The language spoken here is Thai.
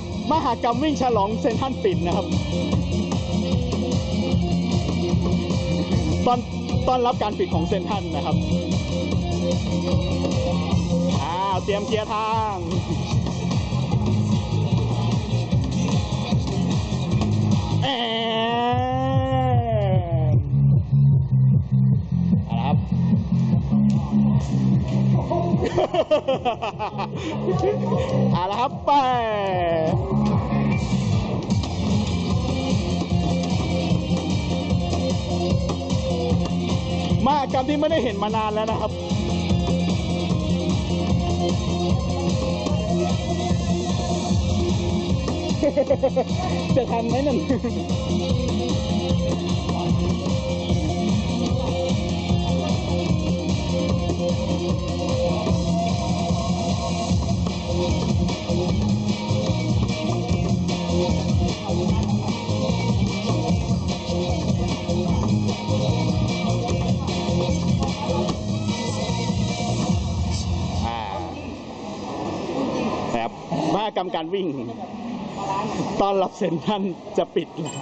กมหากรรมวิ่งฉลองเซนทันปิดนะครับ ตอนตอนรับการปิดของเซนทันนะครับอ่าเตรียมเคลียร์ทางแอนเอาละครับ เอาละครับไปมากรรมที่ไม่ได้เห็นมานานแล้วนะครับ จะทันไหมนั่น ครับมหากรรมการวิ่ง ตอนรับเซ็นท่านจะปิดแล้ว